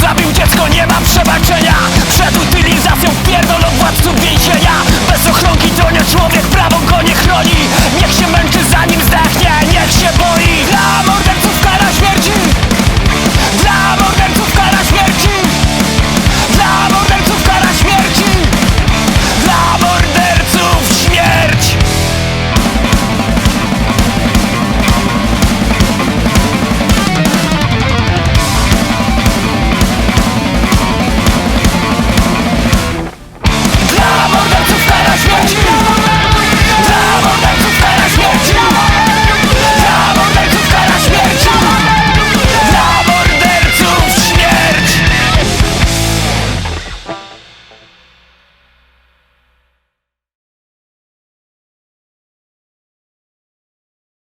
Zabił dziecko, nie ma przebaczenia.